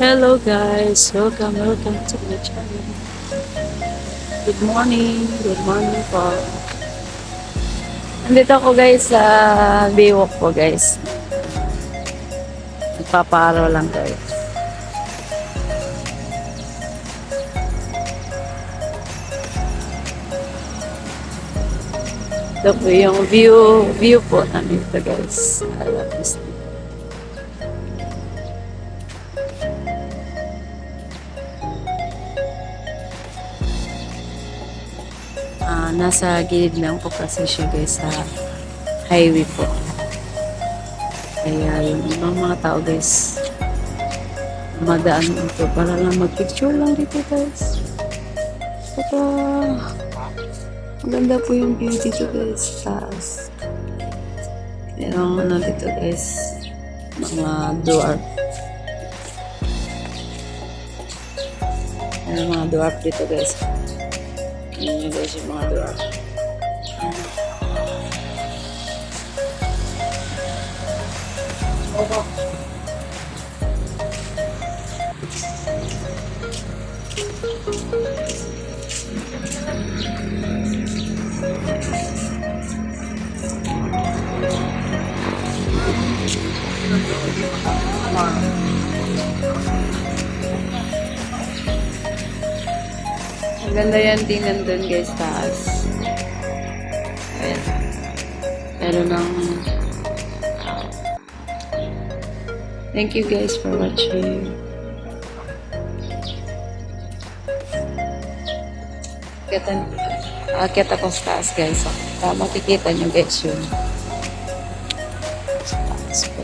Hello guys, welcome, welcome to my channel. Good morning, good morning po. Nandito ako guys sa Baywalk po guys. Nagpaparo lang guys. Ito po yung view, view po namin ito guys. I love Ah, nasa gilid lang po kasi siya guys sa highway po. Kaya yung ibang mga tao guys, madaan ito para lang magpicture lang dito guys. Saka, maganda po yung view dito guys taas. Merong ano dito guys, mga dwarf. Merong mga dwarf dito guys. Yan yung guys yung mga dwarf. Ang ganda yan tingnan dun guys, taas. Ayan. Pero nang... Thank you guys for watching. Kita, akit ako sa taas guys. Para makikita nyo guys yun. Sa taas po.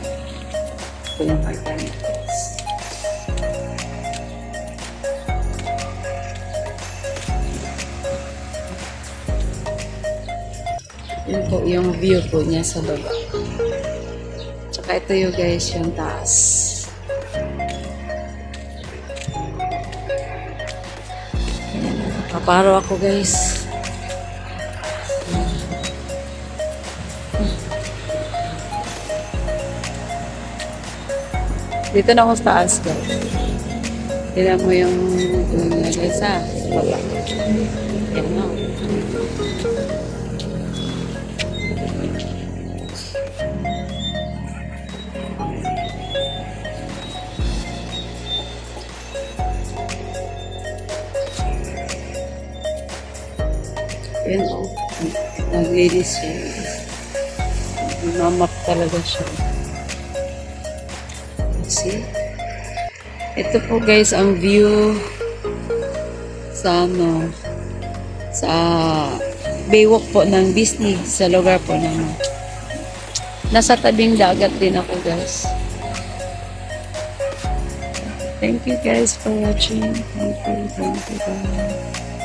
Ito yung hagdan Yun po yung view po niya sa baba. Tsaka ito yung guys yung taas. Ayan, Kaparo ako guys. Dito na ako sa taas guys. Tignan mo yung yung guys ha. Baba. Yan no. Yun o. Naglilis siya. Mamap talaga siya. See? Ito po guys ang view sa ano sa Baywalk po ng Bisnig sa lugar po ng nasa tabing dagat din ako guys. Thank you guys for watching. Thank you. Thank you. Bye.